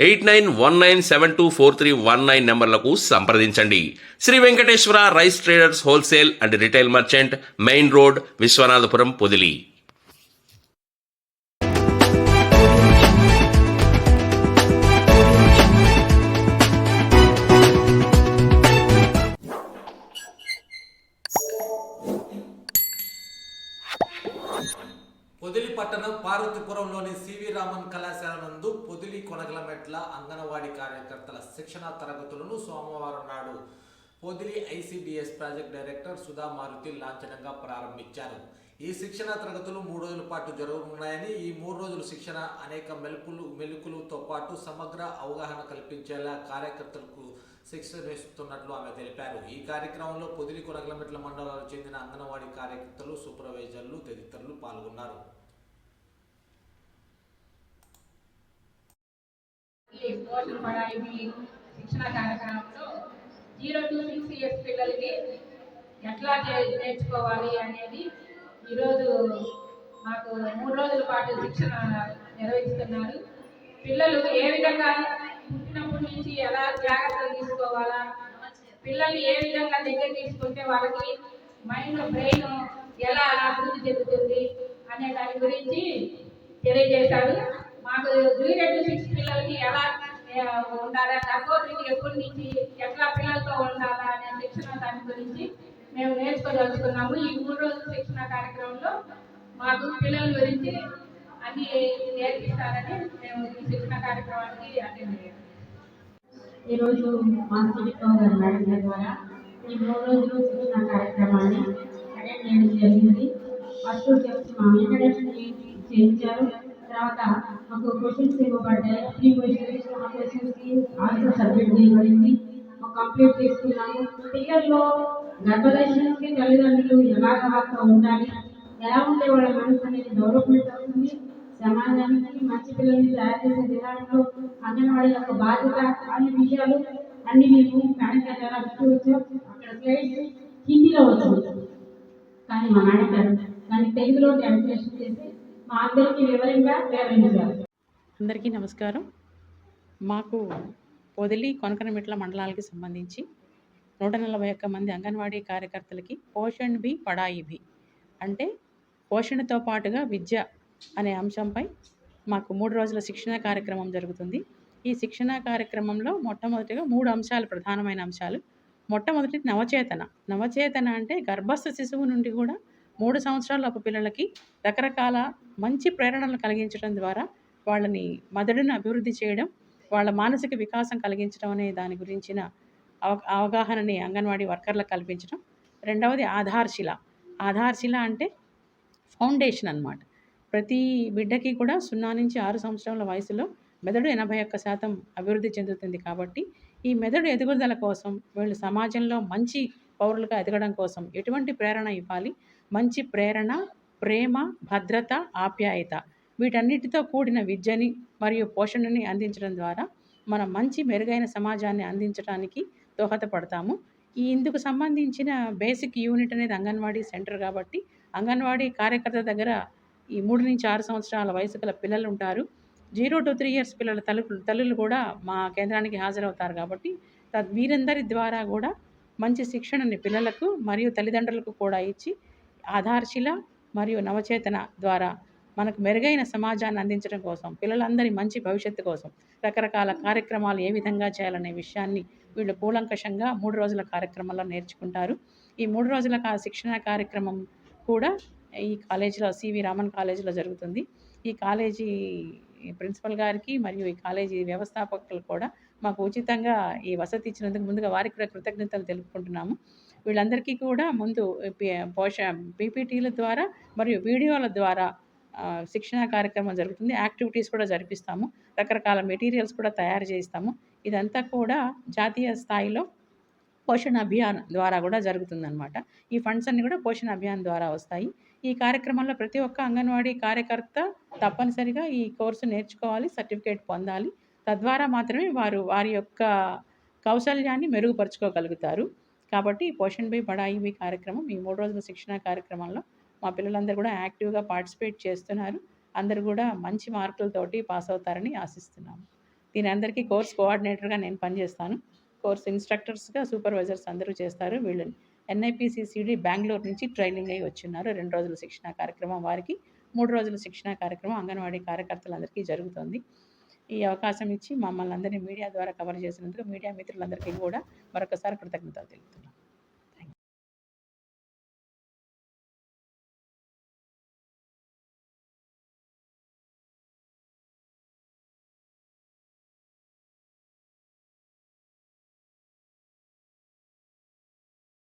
eight nine one nine seven two four three one nine నెంబర్లకు సంప్రదించండి. Sri Venkateswara rice traders wholesale and retail merchant main road Viswanathapuram Podili. Podili పట్టణం పార్వతీపురంలోని CV Raman కళాశాల నందు పొదిలి కొనగలమెట్ల అంగన్వాడీ కార్యకర్తల శిక్షణ తరగతులను సోమవారం నాడు Podili ICDS project director Sudha Maruthi లాంఛనంగా ప్రారంభించారు. ఈ శిక్షణ తరగతులు మూడు రోజుల పాటు జరగనున్నాయని ఈ మూడు రోజుల శిక్షణ అనేక మెలుపులు మెలుకులతో పాటు సమగ్ర అవగాహన కల్పించేలా కార్యకర్తలకు శిక్షణ ఇస్తున్నట్లు ఆమె తెలిపారు. ఈ కార్యక్రమంలో పొదిలి కొనగలమెట్ల మండలాలకు చెందిన అంగన్వాడీ కార్యకర్తలు సూపర్వైజర్లు తదితరులు పాల్గొన్నారు. శిక్షణ కార్యక్రమంలో జీరో టు సిక్స్ ఇయర్స్ పిల్లలకి ఎట్లా నేర్చుకోవాలి అనేది ఈరోజు మాకు మూడు రోజుల పాటు శిక్షణ నిర్వహిస్తున్నారు. పిల్లలు ఏ విధంగా పుట్టిన నుంచి ఎలా జాగ్రత్తలు తీసుకోవాలా? పిల్లల్ని ఏ విధంగా దగ్గర తీసుకుంటే వాళ్ళకి మైండ్ బ్రెయిన్ ఎలా అభివృద్ధి చెందుతుంది అనే దాని గురించి తెలియజేశాడు. మాకు త్రీ టు సిక్స్ పిల్లలకి ఎలా ఉండాలా? గర్భవతికి ఎప్పటి నుంచి ఎట్లా పిల్లలతో ఉండాలా అనే శిక్షణ దాని గురించి మేము నేర్చుకోదలుచుకున్నాము. ఈ మూడు రోజుల శిక్షణ కార్యక్రమంలో మాకు పిల్లల గురించి అన్ని నేర్పిస్తారని మేము ఈ శిక్షణ కార్యక్రమానికి అటెండ్ అయ్యాము. ఈరోజు మాస్టర్ గారు మేడం ద్వారా ఈ మూడు రోజులు శిక్షణ కార్యక్రమాన్ని అటెండ్ చేయడం జరిగింది ఫస్ట్ వచ్చి మా ఇంట్రడక్షన్ చేయించారు. తర్వాత మాకు క్వశ్చన్స్ ఇవ్వబడ్డాయి. త్రీ క్వశ్చన్స్ ఆ క్వశ్చన్స్కి ఆన్సర్ సబ్మిట్ చేయబడింది. కంప్లీట్ చేసుకున్నాము పిల్లల్లో గర్భదర్శనకి తల్లిదండ్రులు ఎలా వాళ్ళతో ఉండాలి? ఎలా ఉంటే వాళ్ళ మనసు అనేది డెవలప్మెంట్ అవుతుంది? సమాజానికి మంచి పిల్లల్ని తయారు చేసే విధానంలో అంగన్వాడీ యొక్క బాధ్యత అన్ని విషయాలు అన్ని మేము మేడం గారు చూడవచ్చు అక్కడ స్లైడ్స్ హిందీలో వచ్చు కానీ మా మేడం గారు దాన్ని తెలుగులో ట్రాన్స్లేషన్ చేసి మా అందరికీ వివరంగా వివరించారు. అందరికీ నమస్కారం. మాకు పొదిలి కొనకనమిట్ల మండలాలకి సంబంధించి నూట నలభై ఒక్క మంది అంగన్వాడీ కార్యకర్తలకి పోషణ్ బి పడాయి బి. అంటే పోషణతో పాటుగా విద్య అనే అంశంపై మాకు మూడు రోజుల శిక్షణ కార్యక్రమం జరుగుతుంది. ఈ శిక్షణ కార్యక్రమంలో మొట్టమొదటిగా మూడు అంశాలు ప్రధానమైన అంశాలు. మొట్టమొదటి నవచేతన. నవచేతన అంటే గర్భస్థ శిశువు నుండి కూడా మూడు సంవత్సరాల పిల్లలకి రకరకాల మంచి ప్రేరణలు కలిగించడం ద్వారా వాళ్ళని మదడును అభివృద్ధి చేయడం వాళ్ళ మానసిక వికాసం కలిగించడం అనే దాని గురించిన అవ అవగాహనని అంగన్వాడీ వర్కర్లకు కల్పించడం. రెండవది ఆధార్శిల. ఆధార్శిల అంటే ఫౌండేషన్ అన్నమాట. ప్రతి బిడ్డకి కూడా సున్నా నుంచి ఆరు సంవత్సరాల వయసులో మెదడు ఎనభై ఒక్క శాతం అభివృద్ధి చెందుతుంది కాబట్టి ఈ మెదడు ఎదుగుదల కోసం వీళ్ళు సమాజంలో మంచి పౌరులుగా ఎదగడం కోసం ఎటువంటి ప్రేరణ ఇవ్వాలి? మంచి ప్రేరణ ప్రేమ భద్రత ఆప్యాయత వీటన్నిటితో కూడిన విద్యని మరియు పోషణని అందించడం ద్వారా మనం మంచి మెరుగైన సమాజాన్ని అందించడానికి దోహదపడతాము. ఈ ఇందుకు సంబంధించిన బేసిక్ యూనిట్ అనేది అంగన్వాడీ సెంటర్ కాబట్టి అంగన్వాడీ కార్యకర్త దగ్గర ఈ మూడు నుంచి ఆరు సంవత్సరాల వయసు గల పిల్లలు ఉంటారు. జీరో టు త్రీ ఇయర్స్ పిల్లల తల్లు తల్లులు కూడా మా కేంద్రానికి హాజరవుతారు కాబట్టి తద్ వీరందరి ద్వారా కూడా మంచి శిక్షణని పిల్లలకు మరియు తల్లిదండ్రులకు కూడా ఇచ్చి ఆధార్శిల మరియు నవచేతన ద్వారా మనకు మెరుగైన సమాజాన్ని అందించడం కోసం పిల్లలందరి మంచి భవిష్యత్తు కోసం రకరకాల కార్యక్రమాలు ఏ విధంగా చేయాలనే విషయాన్ని వీళ్ళు కూలంకషంగా మూడు రోజుల కార్యక్రమంలో నేర్చుకుంటారు. ఈ మూడు రోజుల కా శిక్షణ కార్యక్రమం కూడా ఈ కాలేజీలో సివి రామన్ కాలేజీలో జరుగుతుంది. ఈ కాలేజీ ప్రిన్సిపల్ గారికి మరియు ఈ కాలేజీ వ్యవస్థాపకులు కూడా మాకు ఉచితంగా ఈ వసతి ఇచ్చినందుకు ముందుగా వారికి కూడా కృతజ్ఞతలు తెలుపుకుంటున్నాము. వీళ్ళందరికీ కూడా ముందు పోష పీపీటీల ద్వారా మరియు వీడియోల ద్వారా శిక్షణా శిక్షణ కార్యక్రమం జరుగుతుంది. యాక్టివిటీస్ కూడా జరిపిస్తాము. రకరకాల మెటీరియల్స్ కూడా తయారు చేస్తాము ఇదంతా కూడా జాతీయ స్థాయిలో పోషణ అభియాన్ ద్వారా కూడా జరుగుతుందన్నమాట. ఈ ఫండ్స్ అన్నీ కూడా పోషణ అభియాన్ ద్వారా వస్తాయి. ఈ కార్యక్రమంలో ప్రతి ఒక్క అంగన్వాడీ కార్యకర్త తప్పనిసరిగా ఈ కోర్సు నేర్చుకోవాలి సర్టిఫికేట్ పొందాలి. తద్వారా మాత్రమే వారు వారి యొక్క కౌశల్యాన్ని మెరుగుపరుచుకోగలుగుతారు. కాబట్టి పోషణ్ బై బడాయి బి కార్యక్రమం ఈ మూడు రోజుల శిక్షణ కార్యక్రమంలో మా పిల్లలందరూ కూడా యాక్టివ్గా పార్టిసిపేట్ చేస్తున్నారు. అందరూ కూడా మంచి మార్కులతోటి పాస్ అవుతారని ఆశిస్తున్నాము దీని అందరికీ కోర్స్ కోఆర్డినేటర్గా నేను పనిచేస్తాను. కోర్స్ ఇన్స్ట్రక్టర్స్గా సూపర్వైజర్స్ అందరూ చేస్తారు. వీళ్ళని ఎన్ఐపిసిసిడి బెంగళూరు నుంచి ట్రైనింగ్ అయ్యి వచ్చిన్నారు. రెండు రోజుల శిక్షణ కార్యక్రమం వారికి మూడు రోజుల శిక్షణ కార్యక్రమం అంగన్వాడీ కార్యకర్తలందరికీ జరుగుతుంది. ఈ అవకాశం ఇచ్చి మమ్మల్ని అందరినీ మీడియా ద్వారా కవర్ చేసినందుకు మీడియా మిత్రులందరికీ కూడా మరొకసారి కృతజ్ఞతలు తెలుపుతున్నాం.